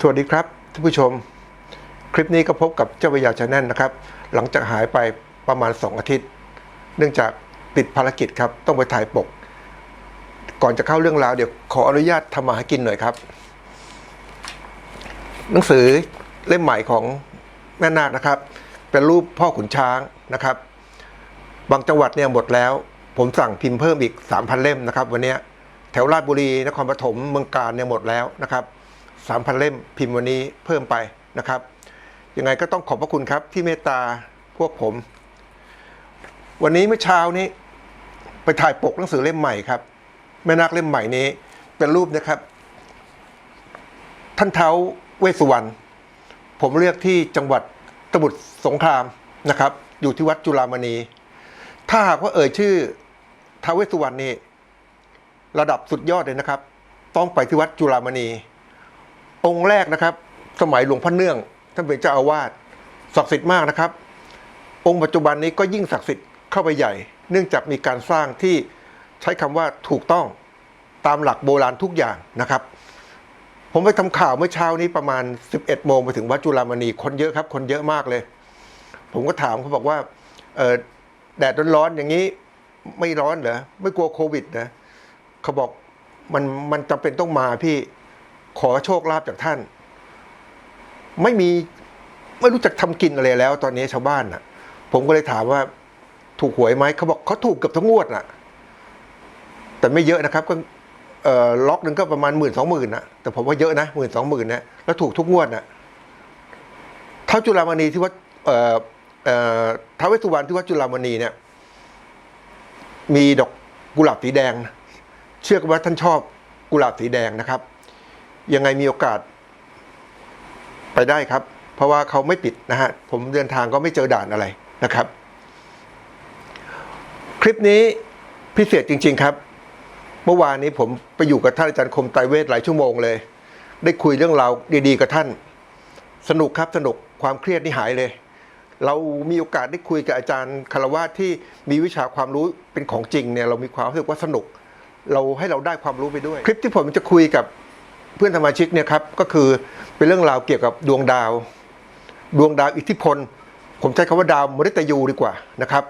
สวัสดีครับท่านผู้ชม คลิปนี้ก็พบกับเจ้าพยาชาแนลนะครับ หลังจากหายไปประมาณ 2 อาทิตย์ เนื่องจากติดภารกิจครับ ต้องไปถ่ายปก ก่อนจะเข้าเรื่องราวเดี๋ยวขออนุญาตทำมาหากินหน่อยครับ หนังสือเล่มใหม่ของแม่นาคนะครับ เป็นรูปพ่อขุนช้างนะครับ บางจังหวัดเนี่ยหมดแล้ว ผมสั่งพิมพ์เพิ่มอีก 3,000 เล่มนะครับ วันนี้แถวราชบุรีนครปฐมเมืองการเนี่ยหมดแล้วนะครับ 3,000 เล่มพิมพ์วันนี้เพิ่มไปนะครับ ยังไงก็ต้องขอบพระคุณครับที่เมตตาพวกผม วันนี้เมื่อเช้านี้ ไปถ่ายปกหนังสือเล่มใหม่ครับ แม่นาคเล่มใหม่นี้เป็นรูปนะครับ ท่านเท้าเวสุวรรณผมเลือกที่จังหวัดสมุทรสงครามนะครับ อยู่ที่วัดจุฬามณี ถ้าหากว่าเอ่ยชื่อท้าวเวสสุวรรณนี่ระดับสุดยอดเลยนะครับ ต้องไปที่วัดจุฬามณี องค์แรกนะครับ สมัยหลวงพ่อเนื่องท่านเป็นเจ้าอาวาสศักดิ์สิทธิ์มากนะครับ องค์ปัจจุบันนี้ก็ยิ่งศักดิ์สิทธิ์เข้าไปใหญ่ เนื่องจากมีการสร้างที่ใช้คำว่าถูกต้องตามหลักโบราณทุกอย่างนะครับ ผมไปทำข่าวเมื่อเช้านี้ประมาณ 11โมงไปถึงวัดจุฬามณีคนเยอะครับ คนเยอะมากเลย ผมก็ถามเขาบอกว่าแดดร้อนๆอย่างนี้ไม่ร้อนเหรอไม่กลัวโควิดนะเขาบอกมันมันจำเป็นต้องมาพี่ ขอโชคลาภจากท่าน ไม่มีไม่รู้จักทำกินอะไรแล้ว ตอนนี้ชาวบ้านน่ะ ผมก็เลยถามว่าถูกหวยไหมเขาบอกเขาถูกเกือบทั้งงวดน่ะ แต่ไม่เยอะนะครับ ก็ล็อกหนึ่งก็ประมาณหมื่นสองหมื่นนะแต่ผมว่าเยอะนะหมื่นสองหมื่นนะแล้วถูกทุกงวดน่ะเท้าจุฬามณีที่วัดเท้าวเวสสุวรรณที่วัดจุฬามณีเนี่ย มีดอกกุหลาบสีแดง เชื่อกันว่าท่านชอบกุหลาบสีแดงนะครับ ยังไงมีโอกาส ไปได้ครับ เพราะว่าเขาไม่ปิดนะฮะ ผมเดินทางก็ไม่เจอด่านอะไรนะครับ คลิปนี้พิเศษจริง ๆ ครับ เมื่อวานนี้ผมไปอยู่กับท่านอาจารย์คมไตรเวทหลายชั่วโมงเลย ได้คุยเรื่องราวดีๆ กับท่าน สนุกครับสนุกความเครียดนี่หายเลยเรามีโอกาสได้คุยกับอาจารย์คารวะที่มีวิชาความรู้เป็นของจริงเนี่ยเรามีความรู้สึกว่าสนุก เราให้เราได้ความรู้ไปด้วย คลิปที่ผมจะคุยกับ เพื่อนสมาชิกเนี่ยครับก็คือเป็นเรื่องราวเกี่ยวกับดวงดาว ดวงดาวอิทธิพล ผมใช้คำว่าดาวมฤตยูดีกว่านะครับ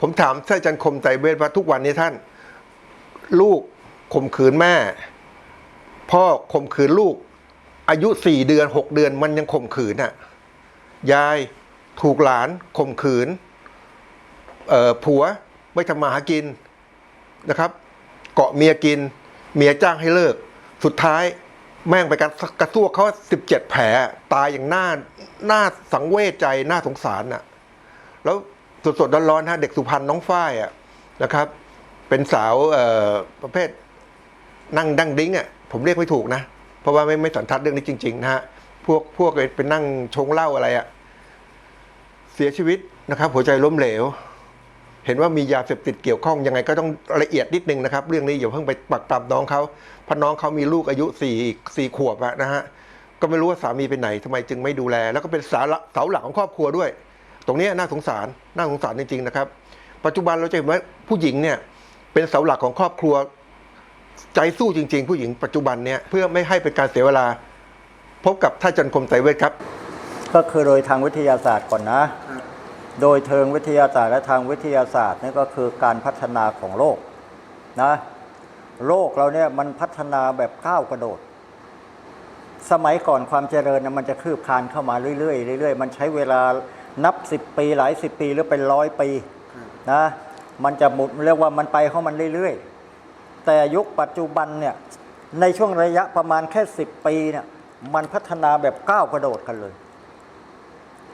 ผมถามท่านอาจารย์คมใจเวทว่าทุกวันนี้ท่าน ลูกข่มขืนแม่ พ่อข่มขืนลูก อายุสี่เดือนหกเดือนมันยังข่มขืนน่ะยายถูกหลานข่มขืนเออผัวไม่ทำมาหากินนะครับ เกาะเมียกิน เมียจ้างให้เลิก สุดท้าย แม่งไปกระกระซวกเขาสิบเจ็ดแผลตายอย่างน่าน่าสังเวชใจน่าสงสารน่ะ แล้วสดๆร้อนๆฮะเด็กสุพรรณน้องฝ้ายอะนะครับ เป็นสาวเอ่อประเภทนั่งดั้งดิ้งอะผมเรียกไม่ถูกนะ เพราะว่าไม่ไม่สันทัดเรื่องนี้จริง ๆ นะฮะพวกพวกเป็นนั่งชงเหล้าอะไรอะเสียชีวิตนะครับ หัวใจล้มเหลว เห็นว่ามียาเสพติดเกี่ยวข้องยังไงก็ต้องละเอียดนิดนึงนะครับ เรื่องนี้อย่าเพิ่งไปปักปำน้องเขาเพราะน้องเขามีลูกอายุสี่สี่ขวบอะนะฮะก็ไม่รู้ว่าสามีไปไหนทำไมจึงไม่ดูแล แล้วก็เป็นเสาหลักเสาหลักของครอบครัวด้วย ตรงนี้น่าสงสารน่าสงสารจริงๆนะครับ ปัจจุบันเราจะเห็นว่าผู้หญิงเนี่ยเป็นเสาหลักของครอบครัว ใจสู้จริง ๆ ผู้หญิงปัจจุบันเนี่ยเพื่อไม่ให้เป็นการเสียเวลา พบกับท่านจันคมไตรเวทครับ ก็คือโดยทางวิทยาศาสตร์ก่อนนะ โดยเทิงวิทยาศาสตร์และทางวิทยาศาสตร์นี่ก็คือการพัฒนาของโลกนะโลกเราเนี่ยมันพัฒนาแบบก้าวกระโดด สมัยก่อนความเจริญนะมันจะคืบคลานเข้ามาเรื่อยๆเรื่อยๆมันใช้เวลานับสิบปีหลายสิบปีหรือเป็นร้อยปีนะมันจะหมุนเรียกว่ามันไปของมันเรื่อยๆ แต่ยุคปัจจุบันเนี่ยในช่วงระยะประมาณแค่สิบปีเนี่ยมันพัฒนาแบบก้าวกระโดดกันเลย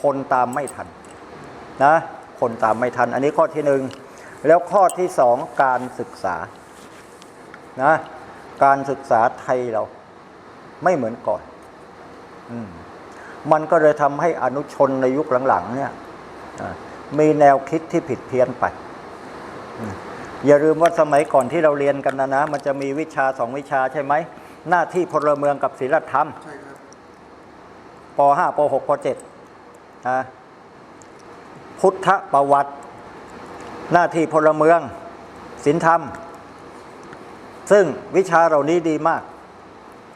คนตามไม่ทัน นะคนตามไม่ทัน อันนี้ข้อที่หนึ่งแล้วข้อที่สองการศึกษานะการศึกษาไทยเราไม่เหมือนก่อนอืมมันก็เลยทำให้อนุชนในยุคหลังๆเนี่ยอ่ามีแนวคิดที่ผิดเพี้ยนไปอืมอย่าลืมว่าสมัยก่อนที่เราเรียนกันนะนะ มันจะมีวิชาสองวิชาใช่ไหม หน้าที่พลเมืองกับศีลธรรมป .5 ป .6 ป .7 นะ พุทธประวัติ หน้าที่พลเมืองศีลธรรม ซึ่งวิชาเหล่านี้ดีมาก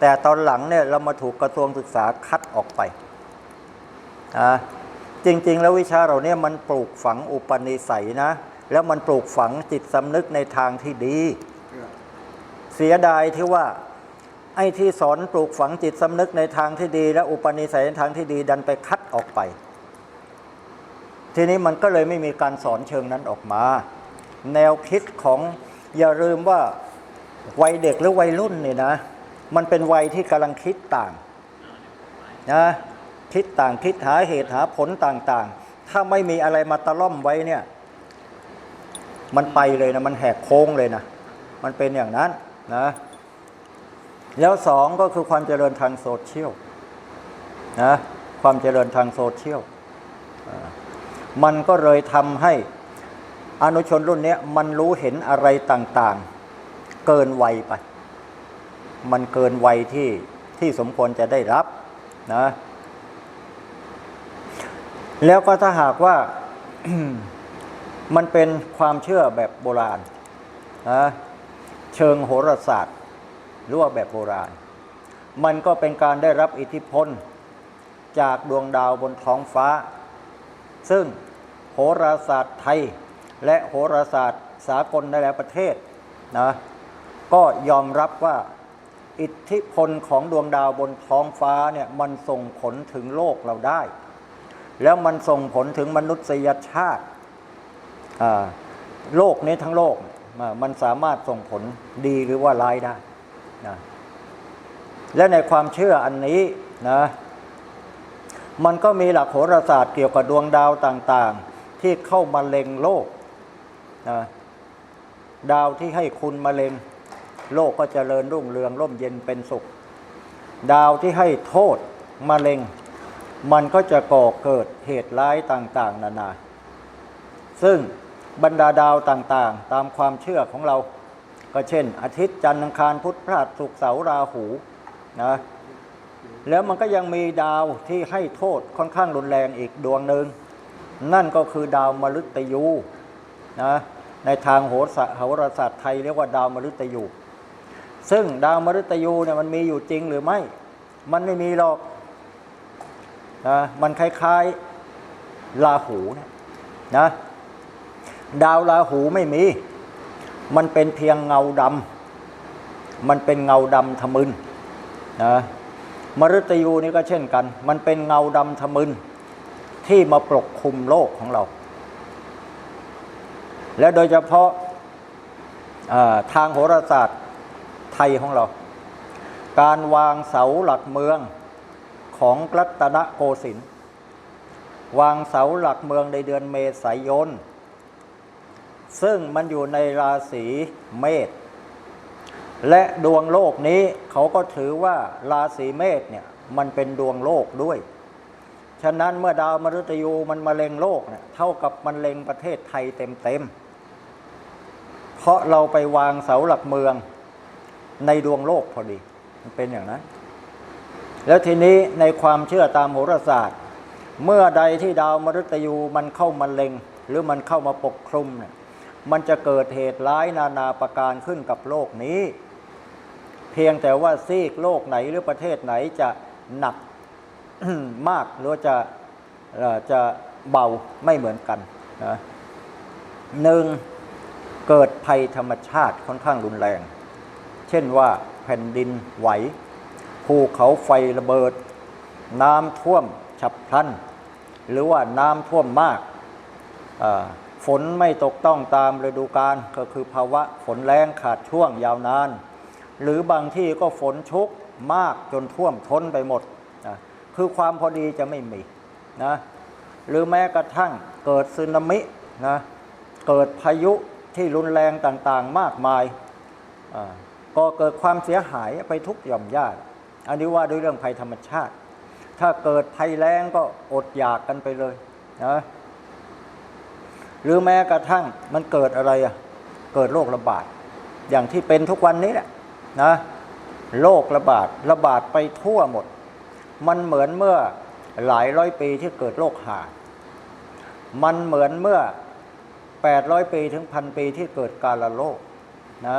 แต่ตอนหลังเนี่ยเรามาถูกกระทรวงศึกษาคัดออกไปนะจริง ๆ แล้ววิชาเราเนี่ยมันปลูกฝังอุปนิสัยนะ แล้วมันปลูกฝังจิตสำนึกในทางที่ดี เสียดายที่ว่าไอ้ที่สอนปลูกฝังจิตสำนึกในทางที่ดี และอุปนิสัยในทางที่ดีดันไปคัดออกไป ทีนี้มันก็เลยไม่มีการสอนเชิงนั้นออกมา แนวคิดของอย่าลืมว่าวัยเด็กหรือวัยรุ่นเนี่ยนะ มันเป็นวัยที่กำลังคิดต่างนะคิดต่างคิดหาเหตุหาผลต่างๆ ถ้าไม่มีอะไรมาตะล่อมไว้เนี่ย มันไปเลยนะ มันแหกโค้งเลยนะ มันเป็นอย่างนั้นนะแล้วสองก็คือความเจริญทางโซเชียลนะความเจริญทางโซเชียล มันก็เลยทำให้อนุชนรุ่นนี้มันรู้เห็นอะไรต่างๆ เกินวัยไป มันเกินวัยที่ที่สมควรจะได้รับนะแล้วก็ถ้าหากว่ามันเป็นความเชื่อแบบโบราณนะเชิงโหราศาสตร์หรือว่าแบบโบราณ มันก็เป็นการได้รับอิทธิพลจากดวงดาวบนท้องฟ้า ซึ่ง โหราศาสตร์ไทย และโหราศาสตร์สากลในหลายประเทศนะก็ยอมรับว่าอิทธิพลของดวงดาวบนท้องฟ้าเนี่ยมันส่งผลถึงโลกเราได้ แล้วมันส่งผลถึงมนุษยชาติโลกนี้ทั้งโลกมันสามารถส่งผลดีหรือว่าร้ายได้นะและในความเชื่ออันนี้นะมันก็มีหลักโหราศาสตร์เกี่ยวกับดวงดาวต่างๆ ที่เข้ามาเล็งโลกนะดาวที่ให้คุณมาเล็ง โลกก็จเจริญรุ่งเรืองร่มเย็นเป็นสุข ดาวที่ให้โทษมาเล็ง มันก็จะก่อเกิดเหตุร้ายต่าง ๆ นานา ซึ่งบรรดาดาวต่างๆ ตามความเชื่อของเรา ก็เช่น อาทิตย์จันทร์อังคารพุธพฤหัสศุกร์เสาร์ราหูนะแล้วมันก็ยังมีดาวที่ให้โทษค่อนข้างรุนแรงอีกดวงหนึ่ง นั่นก็คือดาวมฤตยูนะในทางโหราศาสตร์ไทยเรียกว่าดาวมฤตยู ซึ่งดาวมฤตยูเนี่ยมันมีอยู่จริงหรือไม่ มันไม่มีหรอกนะมันคล้ายๆราหูนี่ยนะดาวราหูไม่มี มันเป็นเพียงเงาดำมันเป็นเงาดำทะมึนนะมฤตยูนี่ก็เช่นกัน มันเป็นเงาดำทะมึน ที่มาปกคลุมโลกของเรา และโดยเฉพาะาทางโหราศาสตร์ไทยของเรา การวางเสาหลักเมืองของรัตนโกสินทร์วางเสาหลักเมืองในเดือนเมษายน ซึ่งมันอยู่ในราศีเมษและดวงโลกนี้เขาก็ถือว่าราศีเมษเนี่ยมันเป็นดวงโลกด้วย ฉะนั้นเมื่อดาวมฤตยูมันมาเล็งโลกเนี่ยเท่ากับมันเล็งประเทศไทยเต็มๆ เพราะเราไปวางเสาหลักเมืองในดวงโลกพอดี มันเป็นอย่างนั้น แล้วทีนี้ในความเชื่อตามโหราศาสตร์ เมื่อใดที่ดาวมฤตยูมันเข้ามาเล็ง หรือมันเข้ามาปกคลุมเนี่ยมันจะเกิดเหตุร้ายนานาประการขึ้นกับโลกนี้ เพียงแต่ว่าซีกโลกไหนหรือประเทศไหนจะหนัก มากหรือว่าจะเอ่อจะเบาไม่เหมือนกันนะหนึ่งเกิดภัยธรรมชาติค่อนข้างรุนแรง เช่นว่าแผ่นดินไหว ภูเขาไฟระเบิด น้ำท่วมฉับพลัน หรือว่าน้ำท่วมมาก ฝนไม่ตกต้องตามฤดูกาลก็คือภาวะฝนแรงขาดช่วงยาวนาน หรือบางที่ก็ฝนชุกมากจนท่วมท้นไปหมด คือความพอดีจะไม่มีนะหรือแม้กระทั่งเกิดสึนามินะเกิดพายุที่รุนแรงต่างๆมากมายอ่าก็เกิดความเสียหายไปทุกหย่อมย่าอันนี้ว่าด้วยเรื่องภัยธรรมชาติ ถ้าเกิดภัยแล้งก็อดอยากกันไปเลยนะหรือแม้กระทั่งมันเกิดอะไรอะเกิดโรคระบาด อย่างที่เป็นทุกวันนี้แหละนะโรคระบาดระบาดไปทั่วหมด มันเหมือนเมื่อหลายร้อยปีที่เกิดโรคหามันเหมือนเมื่อ 800 ปีถึงพันปีที่เกิดกาลโรคนะ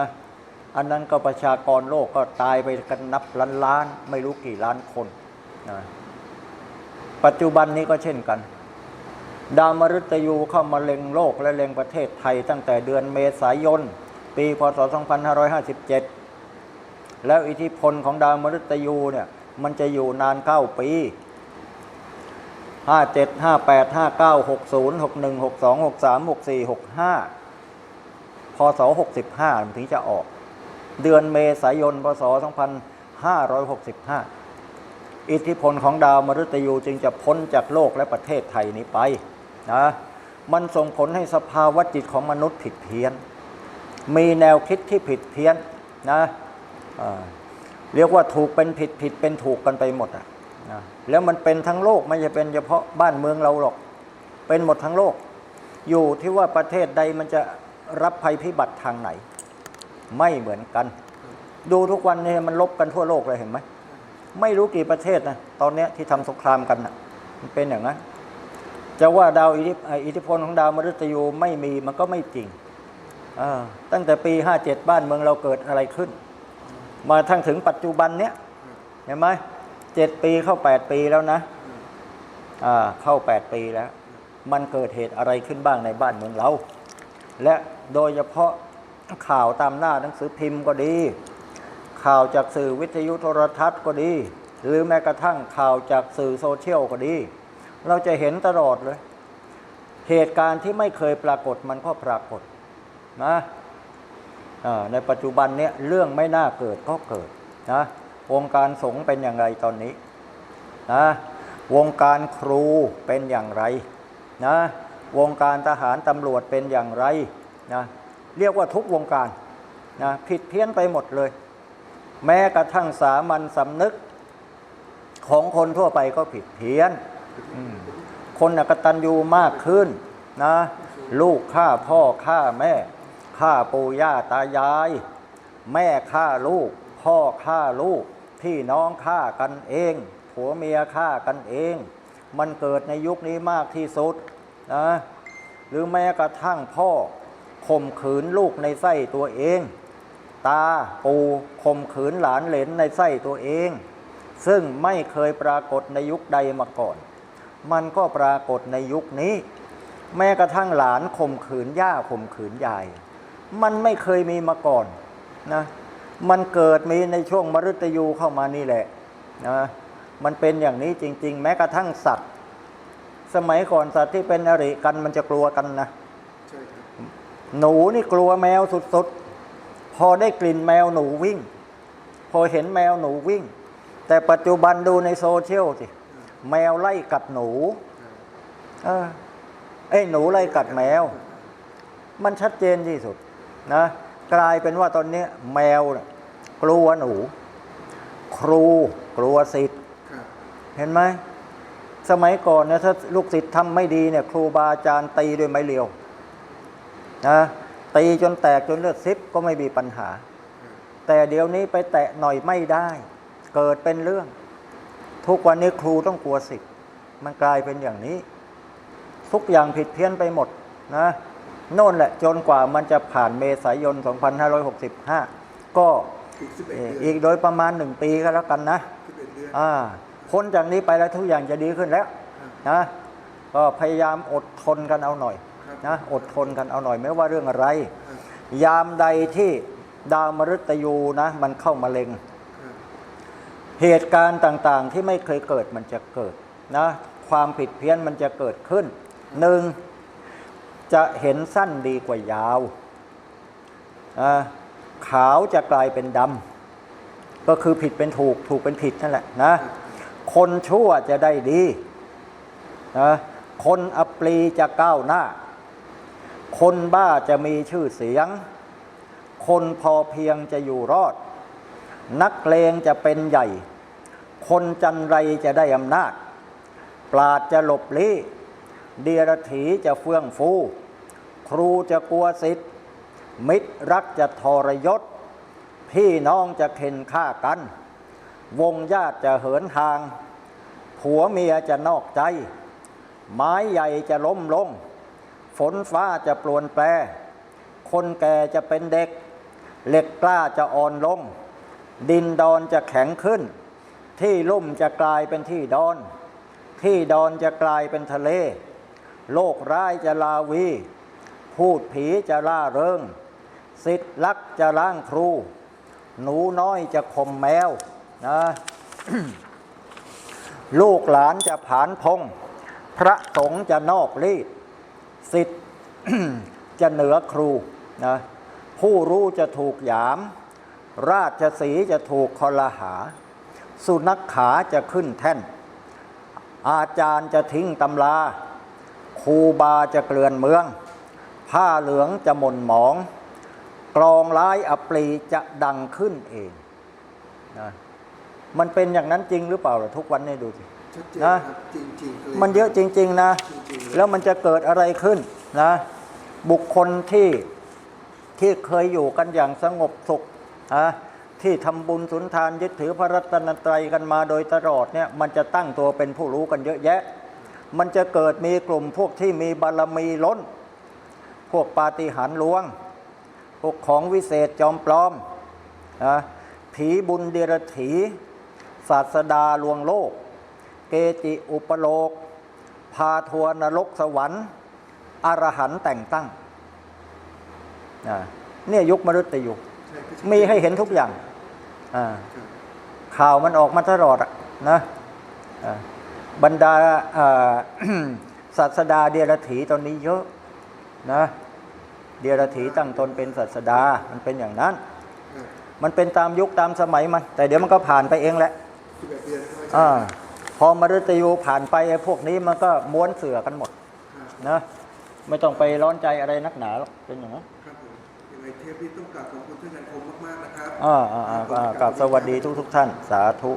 อันนั้นก็ประชากรโลกก็ตายไปกันนับล้านล้านๆไม่รู้กี่ล้านคนนะปัจจุบันนี้ก็เช่นกัน ดาวมฤตยูเข้ามาเล็งโลกและเล็งประเทศไทยตั้งแต่เดือนเมษายน ปีพศ 2557 แล้วอิทธิพลของดาวมฤตยูเนี่ย มันจะอยู่นาน9ปี57 58 59 60 61 62 63 64 65พศ65มันถึงจะออก เดือนเมษายนพศ2565อิทธิพลของดาวมฤตยูจึงจะพ้นจากโลกและประเทศไทยนี้ไปนะมันส่งผลให้สภาวะจิตของมนุษย์ผิดเพี้ยน มีแนวคิดที่ผิดเพี้ยนนะอ่า เรียกว่าถูกเป็นผิดผิดเป็นถูกกันไปหมดอะแล้วมันเป็นทั้งโลกไม่ใช่เป็นเฉพาะบ้านเมืองเราหรอก เป็นหมดทั้งโลก อยู่ที่ว่าประเทศใดมันจะรับภัยพิบัติทางไหน ไม่เหมือนกัน ดูทุกวันนี้มันลบกันทั่วโลกเลยเห็นไหมไม่รู้กี่ประเทศนะตอนนี้ที่ทำสงครามกันนะมันเป็นอย่างนั้นจะว่าดาวอิทธิพลของดาวมฤตยูไม่มีมันก็ไม่จริงตั้งแต่ปี 57 บ้านเมืองเราเกิดอะไรขึ้น มาทั้งถึงปัจจุบันเนี้ยเห็นไหมเจ็ดปีเข้า8ปีแล้วนะอ่าเข้า8ปีแล้ว มันเกิดเหตุอะไรขึ้นบ้างในบ้านเมืองเรา และโดยเฉพาะข่าวตามหน้าหนังสือพิมพ์ก็ดี ข่าวจากสื่อวิทยุโทรทัศน์ก็ดี หรือแม้กระทั่งข่าวจากสื่อโซเชียลก็ดี เราจะเห็นตลอดเลย เหตุการณ์ที่ไม่เคยปรากฏมันก็ปรากฏนะ ในปัจจุบันเนี้ยเรื่องไม่น่าเกิดก็เกิดนะวงการสงฆ์เป็นอย่างไรตอนนี้นะวงการครูเป็นอย่างไรนะวงการทหารตำรวจเป็นอย่างไรนะเรียกว่าทุกวงการนะผิดเพี้ยนไปหมดเลย แม้กระทั่งสามัญสำนึกของคนทั่วไปก็ผิดเพี้ยน คนอกตัญญูมากขึ้นนะลูกฆ่าพ่อฆ่าแม่ ฆ่าปู่ย่าตายาย แม่ฆ่าลูก พ่อฆ่าลูก พี่น้องฆ่ากันเอง ผัวเมียฆ่ากันเอง มันเกิดในยุคนี้มากที่สุดนะหรือแม้กระทั่งพ่อข่มขืนลูกในไส้ตัวเอง ตาปู่ข่มขืนหลานเหลนในไส้ตัวเอง ซึ่งไม่เคยปรากฏในยุคใดมาก่อน มันก็ปรากฏในยุคนี้ แม้กระทั่งหลานข่มขืนย่าข่มขืนยาย มันไม่เคยมีมาก่อนนะมันเกิดมีในช่วงมฤตยูเข้ามานี่แหละนะมันเป็นอย่างนี้จริง ๆ แม้กระทั่งสัตว์ สมัยก่อนสัตว์ที่เป็นอริกันมันจะกลัวกันนะหนูนี่กลัวแมวสุดๆ พอได้กลิ่นแมวหนูวิ่ง พอเห็นแมวหนูวิ่ง แต่ปัจจุบันดูในโซเชียลสิแมวไล่กัดหนูเออไอ้หนูไล่กัดแมว มันชัดเจนที่สุด นะกลายเป็นว่าตอนนี้แมวน่ะกลัวหนู ครูกลัวศิษย์ครับเห็นไหมสมัยก่อนเนี่ยถ้าลูกศิษย์ทำไม่ดีเนี่ย ครูบาอาจารย์ตีด้วยไม้เรียวนะตีจนแตกจนเลือดซิบก็ไม่มีปัญหา แต่เดี๋ยวนี้ไปแตะหน่อยไม่ได้ เกิดเป็นเรื่อง ทุกวันนี้ครูต้องกลัวศิษย์มันกลายเป็นอย่างนี้ ทุกอย่างผิดเพี้ยนไปหมดนะ โน่นแหละจนกว่ามันจะผ่านเมษายน 2565 ก็อีกสิบเอ็ดเอ่อเดือนอีกโดยประมาณหนึ่งปีก็แล้วกันนะสิบเอ็ดเดือนอ่าพ้นจากนี้ไปแล้วทุกอย่างจะดีขึ้นแล้วนะก็พยายามอดทนกันเอาหน่อยครับนะอดทนกันเอาหน่อยไม่ว่าเรื่องอะไรครับยามใดที่ดาวมฤตยูนะ มันเข้ามาเล็งครับเหตุการณ์ต่างๆที่ไม่เคยเกิดมันจะเกิดนะความผิดเพี้ยนมันจะเกิดขึ้นหนึ่ง จะเห็นสั้นดีกว่ายาว ขาวจะกลายเป็นดำ ก็คือผิดเป็นถูก ถูกเป็นผิดนั่นแหละนะ คนชั่วจะได้ดีนะคนอปรีจะก้าวหน้า คนบ้าจะมีชื่อเสียง คนพอเพียงจะอยู่รอด นักเลงจะเป็นใหญ่ คนจันไรจะได้อำนาจ ปราดจะหลบลี้ เดียรถีจะเฟื่องฟู ครูจะกลัวสิทธิ์ มิตรรักจะทรยศ พี่น้องจะเข็นฆ่ากัน วงญาติจะเหินทาง ผัวเมียจะนอกใจ ไม้ใหญ่จะล้มลง ฝนฟ้าจะปลวนแปร คนแก่จะเป็นเด็ก เหล็กกล้าจะอ่อนลง ดินดอนจะแข็งขึ้น ที่ลุ่มจะกลายเป็นที่ดอน ที่ดอนจะกลายเป็นทะเล โลกร้ายจะลาวี พูดผีจะล่าเริงสิทธิ์ลักจะล้างครู หนูน้อยจะข่มแมวนะลูกหลานจะผานพง พระสงฆ์จะนอกรีดสิทธิ์จะเหนือครูนะผู้รู้จะถูกหยาม ราชสีจะถูกคอลหา สุนัขขาจะขึ้นแท่น อาจารย์จะทิ้งตำรา ครูบาจะเกลื่อนเมือง ผ้าเหลืองจะหม่นหมอง กลองร้ายอัปรีจะดังขึ้นเองนะมันเป็นอย่างนั้นจริงหรือเปล่าล่ะทุกวันนี้ดูสิ ชัดเจนนะ ครับจริงๆเลย มันเยอะจริง ๆ นะ จริงๆ แล้วมันจะเกิดอะไรขึ้นนะ บุคคลที่ที่เคยอยู่กันอย่างสงบสุขนะที่ทำบุญสุนทานยึดถือพระรัตนตรัยกันมาโดยตลอดเนี่ย มันจะตั้งตัวเป็นผู้รู้กันเยอะแยะ มันจะเกิดมีกลุ่มพวกที่มีบารมีล้น พวกปาฏิหาริย์ลวง พวกของวิเศษจอมปลอมนะผีบุญเดรถีศาสดาลวงโลก เกจิอุปโลก พาทัวนรกสวรรค์อรหันต์แต่งตั้งเนี่ยยุคมรุตยุคมีให้เห็นทุกอย่างข่าวมันออกมาตลอดอะนะอ่า บรรดาอ่าศาสดาเดียรถีตอนนี้เยอะนะเดียรถีตั้งตนเป็นศาสดามันเป็นอย่างนั้นครับมันเป็นตามยุคตามสมัยมัน แต่เดี๋ยวมันก็ผ่านไปเองแหละสิบเอ็ดเดือนใช่ไหมอาพอมฤตยูผ่านไปไอ้พวกนี้มันก็ม้วนเสือกันหมดครับนะไม่ต้องไปร้อนใจอะไรนักหนาหรอกเป็นอย่างนั้นครับผมยังไงเทปนี้ต้องกราบขอบคุณท่านอาจารย์คมมากๆนะครับอ่าอ่าอ่าอ่ากับสวัสดีทุกทุกๆท่าน สาธุ